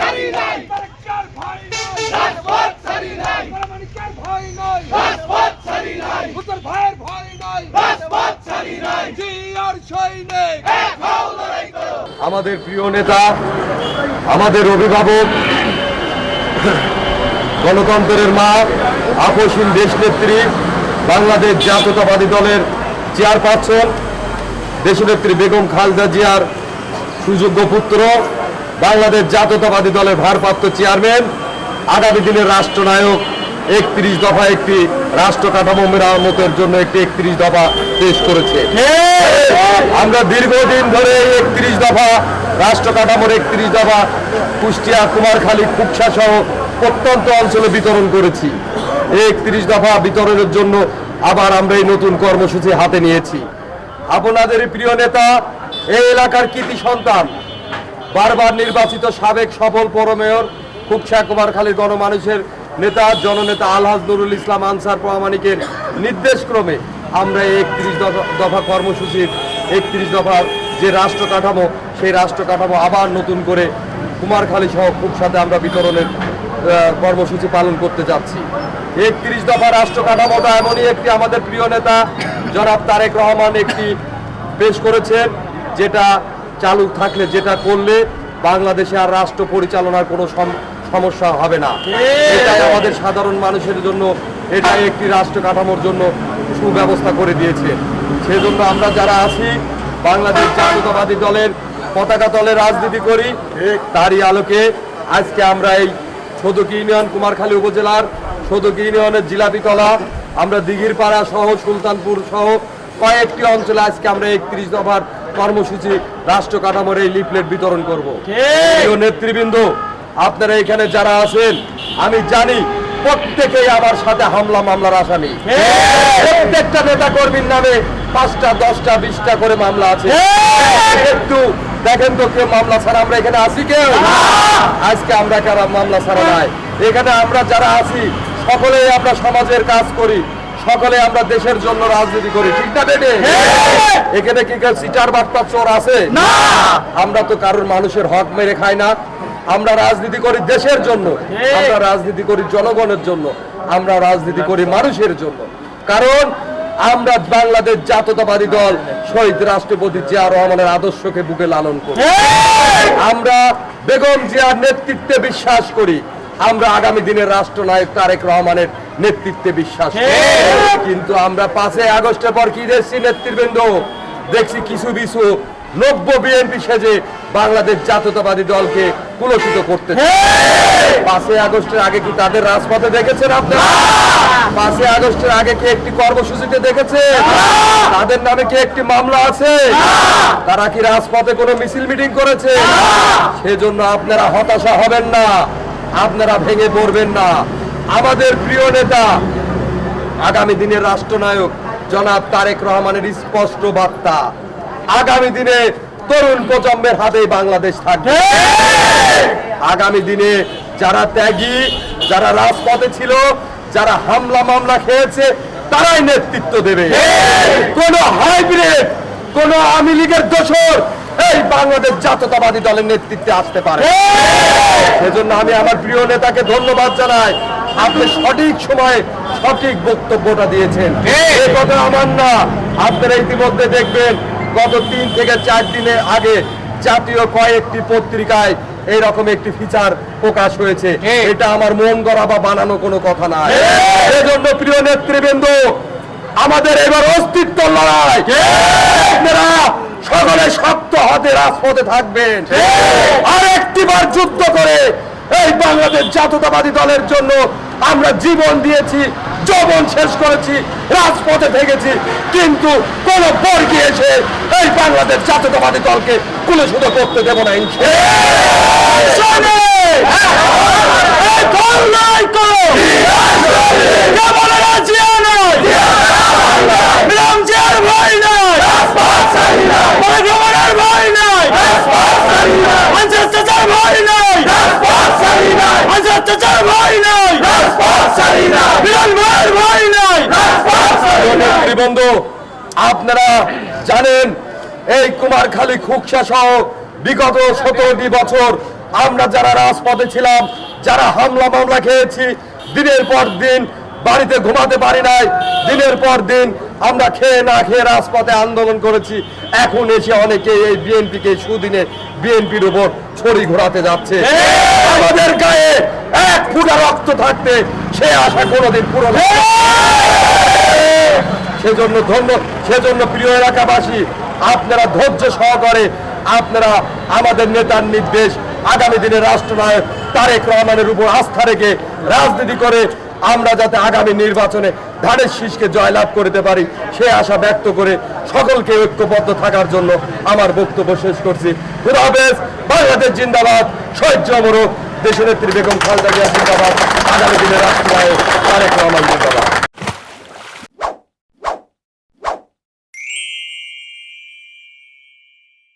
ছাড়ি নাই। তারেকের ভয় নাই। রাজপথ ছাড়ি নাই। মানিকের ভয় নাই। রাজপথ ছাড়ি নাই। ভূতের ভয়ের ভয় নাই। রাজপথ ছাড়ি নাই। জি আর সৈনিক এক হও লড়াই করো। আমাদের প্রিয় নেতা আমাদের অভিভাবক গণতন্ত্রের মা আপসীন দেশনেত্রী বাংলাদেশ জাতীয়তাবাদী দলের চেয়ারপারসন দেশনেত্রী বেগম খালেদা জিয়ার সুযোগ্য পুত্র বাংলাদেশ জাতীয়তাবাদী দলের ভারপ্রাপ্ত চেয়ারম্যান, আগামী দিনের রাষ্ট্রনায়ক, একত্রিশ দফা একটি রাষ্ট্র কাঠামো মেরামতের জন্য একটি একত্রিশ দফা পেশ করেছে। আমরা দীর্ঘদিন ধরে একত্রিশ দফা, রাষ্ট্র কাঠামোর একত্রিশ দফা, কুষ্টিয়া, কুমারখালী, কুকসা সহ প্রত্যন্ত অঞ্চলে বিতরণ করেছি। এই একত্রিশ দফা বিতরণের জন্য আবার আমরা এই নতুন কর্মসূচি হাতে নিয়েছি। আপনাদের প্রিয় নেতা, এই এলাকার কৃতি সন্তান বারবার নির্বাচিত সাবেক সফল পৌরমেয়র কুকসা কুমারখালীর গণমানুষের নেতা, জননেতা আলহাজ নুরুল ইসলাম আনসার প্রামাণিকের নির্দেশক্রমে আমরা একত্রিশ দফা কর্মসূচির একত্রিশ দফার যে রাষ্ট্র কাঠামো, সেই রাষ্ট্র কাঠামো আবার নতুন করে কুমারখালী সহ খুব সাথে আমরা বিতরণের কর্মসূচি পালন করতে যাচ্ছি। একত্রিশ দফা রাষ্ট্র কাঠামোটা এমনই একটি আমাদের প্রিয় নেতা, জনাব তারেক রহমান একটি পেশ করেছেন, যেটা চালু থাকলে যেটা করলে বাংলাদেশে আর রাষ্ট্র পরিচালনার কোনো সম- সমস্যা হবে না। এটাই আমাদের সাধারণ মানুষের জন্য এটাই একটি রাষ্ট্র কাঠামোর জন্য সুব্যবস্থা করে দিয়েছে। সেজন্য আমরা যারা আছি বাংলাদেশ জাতীয়তাবাদী দলের পতাকা দলে রাজনীতি করি তারই আলোকে আজকে আমরা এই সদকি ইউনিয়ন কুমারখালী উপজেলার সদকি ইউনিয়নের জিলাপিতলা আমরা দিঘিরপাড়া সহ সুলতানপুর সহ কয়েকটি অঞ্চলে আজকে আমরা একত্রিশ দফার কর্মসূচি রাষ্ট্র কাঠামোর এই লিফলেট বিতরণ করব। প্রিয় নেতৃবৃন্দ আপনারা এখানে যারা আছেন আমি জানি প্রত্যেকেই আমার সাথে হামলা মামলার আসামি। প্রত্যেকটা নেতা কর্মীর নামে পাঁচটা দশটা বিশটা করে মামলা আছে। একটু দেখেন তো কেউ মামলা ছাড়া আমরা এখানে আছি কেউ আজকে আমরা কারা মামলা ছাড়া নাই। এখানে আমরা যারা আছি সকলেই আমরা সমাজের কাজ করি। সকলে আমরা দেশের জন্য রাজনীতি করি ঠিক না বেটে? এখানে কি সিটার বাট্টা চোর আছে? না! আমরা তো কারোর মানুষের হক মেরে খাই না। আমরা রাজনীতি করি দেশের জন্য আমরা রাজনীতি করি জনগণের জন্য আমরা রাজনীতি করি মানুষের জন্য। কারণ আমরা বাংলাদেশ জাতীয়তাবাদী দল শহীদ রাষ্ট্রপতি জিয়া রহমানের আদর্শকে বুকে লালন করি। আমরা বেগম জিয়ার নেতৃত্বে বিশ্বাস করি। আমরা আগামী দিনের রাষ্ট্রনায়ক তারেক রহমানের নেতৃত্বে বিশ্বাস কিন্তু আমরা পাঁচই আগস্টের পর কি দেখছি নেতৃবৃন্দ? দেখছি কিছু কিছু নব্য বিএনপি সেজে বাংলাদেশ জাতীয়তাবাদী দলকে কুলসিত করতে পাঁচই আগস্টের আগে কি তাদের রাজপথে দেখেছেন আপনারা? পাঁচই আগস্টের আগে কি একটি কর্মসূচিতে দেখেছেন? তাদের নামে কি একটি মামলা আছে? তারা কি রাজপথে কোনো মিছিল মিটিং করেছে? সেজন্য আপনারা হতাশা হবেন না। আপনারা ভেঙে পড়বেন না। আমাদের প্রিয় নেতা আগামী দিনের রাষ্ট্রনায়ক জনাব তারেক রহমানের স্পষ্ট বার্তা আগামী দিনে তরুণ প্রজন্মের হাতেই বাংলাদেশ থাকবে। আগামী দিনে যারা ত্যাগী যারা রাজপথে ছিল যারা হামলা মামলা খেয়েছে তারাই নেতৃত্ব দেবে। কোন হাইব্রিড কোন আওয়ামী লীগের দোষর এই বাংলাদেশ জাতীয়তাবাদী দলের নেতৃত্বে আসতে পারে। সেজন্য আমি আমার প্রিয় নেতাকে ধন্যবাদ জানাই। আপনি সঠিক সময়ে সঠিক বক্তব্যটা দিয়েছেন। এই কথা আমার না। আপনারা ইতিমধ্যে দেখবেন গত তিন থেকে চার দিনের আগে জাতীয় কয়েকটি পত্রিকায় এইরকম একটি ফিচার প্রকাশ হয়েছে। এটা আমার মন গড়া বা বানানো কোনো কথা না। সেজন্য প্রিয় নেতৃবৃন্দ আমাদের এবার অস্তিত্ব লড়াই। আপনারা সকলে শক্ত হাতে রাজপথে থাকবেন আর একটিবার যুদ্ধ করে এই বাংলাদেশ জাতীয়তাবাদী দলের জন্য আমরা জীবন দিয়েছি যৌবন শেষ করেছি রাজপথে থেকেছি কিন্তু কোন বর্গী এসে এই বাংলাদেশ জাতীয়তাবাদী দলকে কুলসুদ করতে দেব না। কেবল রাজিয়া নয় জিয়ার ভয় নাই। ভগবানের ভয় নাই। আনসার চাচার ভয় নাই। আনসার চাচার ভয় নাই। বিরাম ভাইয়ের ভয় নাই। নেতৃবৃন্দ আপনারা জানেন, এই কুমারখালী খুকসা সহ বিগত সতেরোটি বছর আমরা যারা রাজপথে ছিলাম, যারা হামলা মামলা খেয়েছি, দিনের পর দিন বাড়িতে ঘুমাতে পারি নাই। দিনের পর দিন আমরা খেয়ে না খেয়ে রাজপথে আন্দোলন করেছি। এখন এসে অনেকে এই বিএনপিকে সুদিনে বিএনপির উপর ছড়ি ঘোরাতে যাচ্ছে। আমাদের গায়ে এক ফুটা রক্ত থাকতে সে আশা কোনোদিন পূরণ সেজন্য ধন্য, সেজন্য প্রিয় এলাকাবাসী, আপনারা ধৈর্য সহকারে আপনারা আমাদের নেতার নির্দেশ আগামী দিনে রাষ্ট্রনায়ক তারেক রহমানের উপর আস্থা রেখে রাজনীতি করে আমরা যাতে আগামী নির্বাচনে ধানের শীষকে জয়লাভ করতে পারি, সে আশা ব্যক্ত করে সকলকে ঐক্যবদ্ধ থাকার জন্য আমার বক্তব্য শেষ করছি। খুদা বাংলাদেশ জিন্দাবাদ, শহীদ জমরক দেশের নেত্রী বেগম খালদা জিয়া জিন্দাবাদ, আগামী দিনের রাষ্ট্রনায়ক তারেক রহমান জিন্দাবাদ।